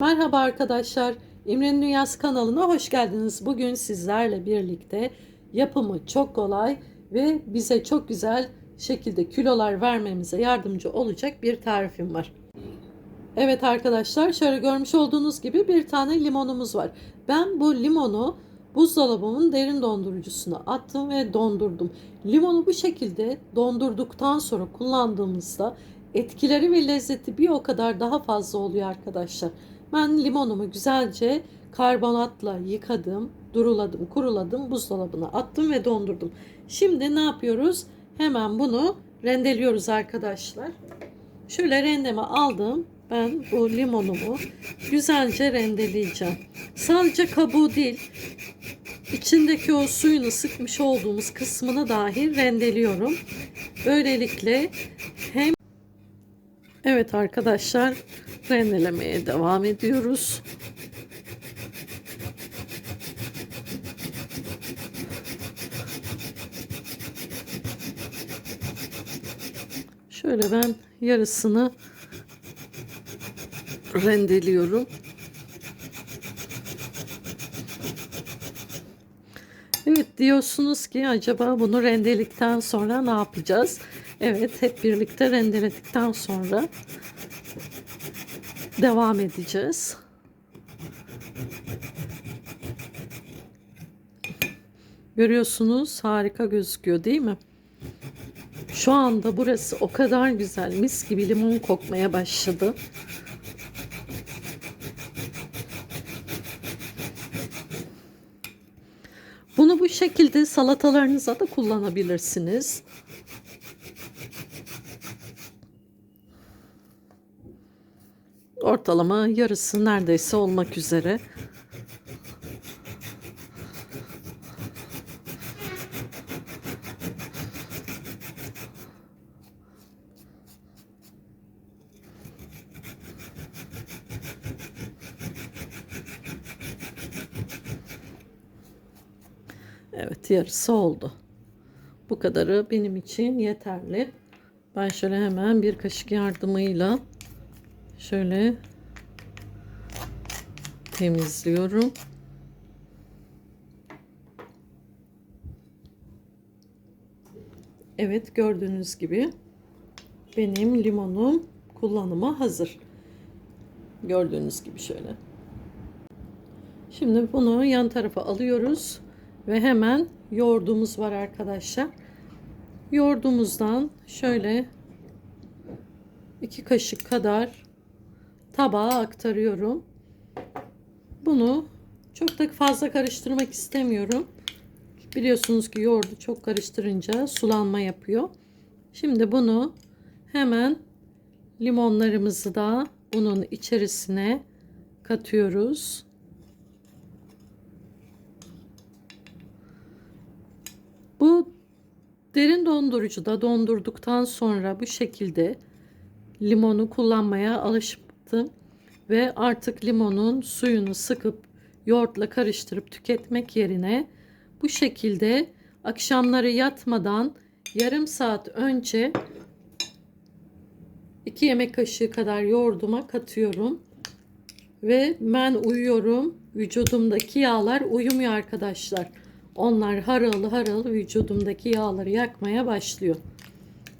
Merhaba arkadaşlar. İmre'nin Dünyası kanalına hoş geldiniz. Bugün sizlerle birlikte yapımı çok kolay ve bize çok güzel şekilde kilolar vermemize yardımcı olacak bir tarifim var. Evet arkadaşlar şöyle görmüş olduğunuz gibi bir tane limonumuz var. Ben bu limonu buzdolabımın derin dondurucusuna attım ve dondurdum. Limonu bu şekilde dondurduktan sonra kullandığımızda etkileri ve lezzeti bir o kadar daha fazla oluyor arkadaşlar. Ben limonumu güzelce karbonatla yıkadım, duruladım, kuruladım, buzdolabına attım ve dondurdum. Şimdi ne yapıyoruz? Hemen bunu rendeliyoruz arkadaşlar. Şöyle rendeme aldım. Ben bu limonumu güzelce rendeleyeceğim. Sadece kabuğu değil, içindeki o suyunu sıkmış olduğumuz kısmını dahi rendeliyorum. Böylelikle hem Evet arkadaşlar rendelemeye devam ediyoruz. Şöyle ben yarısını rendeliyorum. Evet diyorsunuz ki acaba bunu rendeledikten sonra ne yapacağız? Evet hep birlikte rendeledikten sonra devam edeceğiz. Görüyorsunuz harika gözüküyor değil mi? Şu anda burası o kadar güzel mis gibi limon kokmaya başladı. Bunu bu şekilde salatalarınıza da kullanabilirsiniz. Ortalama yarısı neredeyse olmak üzere. Evet yarısı oldu. Bu kadarı benim için yeterli. Ben şöyle hemen bir kaşık yardımıyla şöyle temizliyorum. Evet gördüğünüz gibi benim limonum kullanıma hazır. Gördüğünüz gibi şöyle. Şimdi bunu yan tarafa alıyoruz ve hemen yoğurdumuz var arkadaşlar. Yoğurdumuzdan şöyle iki kaşık kadar tabağa aktarıyorum. Bunu çok da fazla karıştırmak istemiyorum. Biliyorsunuz ki yoğurdu çok karıştırınca sulanma yapıyor. Şimdi bunu hemen limonlarımızı da bunun içerisine katıyoruz. Bu derin dondurucuda dondurduktan sonra bu şekilde limonu kullanmaya alıştım ve artık limonun suyunu sıkıp yoğurtla karıştırıp tüketmek yerine bu şekilde akşamları yatmadan yarım saat önce 2 yemek kaşığı kadar yoğurduma katıyorum. Ve ben uyuyorum. Vücudumdaki yağlar uyumuyor arkadaşlar. Onlar harıl harıl vücudumdaki yağları yakmaya başlıyor.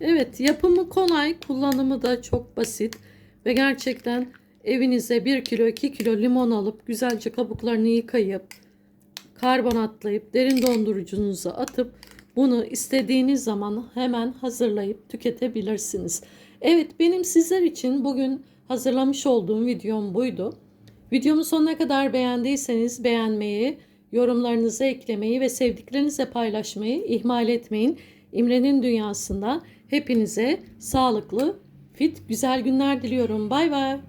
Evet yapımı kolay, kullanımı da çok basit ve gerçekten evinize 1 kilo 2 kilo limon alıp güzelce kabuklarını yıkayıp karbonatlayıp derin dondurucunuza atıp bunu istediğiniz zaman hemen hazırlayıp tüketebilirsiniz. Evet benim sizler için bugün hazırlamış olduğum videom buydu. Videomu sonuna kadar beğendiyseniz beğenmeyi, yorumlarınızı eklemeyi ve sevdiklerinizle paylaşmayı ihmal etmeyin. İmre'nin dünyasında hepinize sağlıklı, fit, güzel günler diliyorum. Bay bay.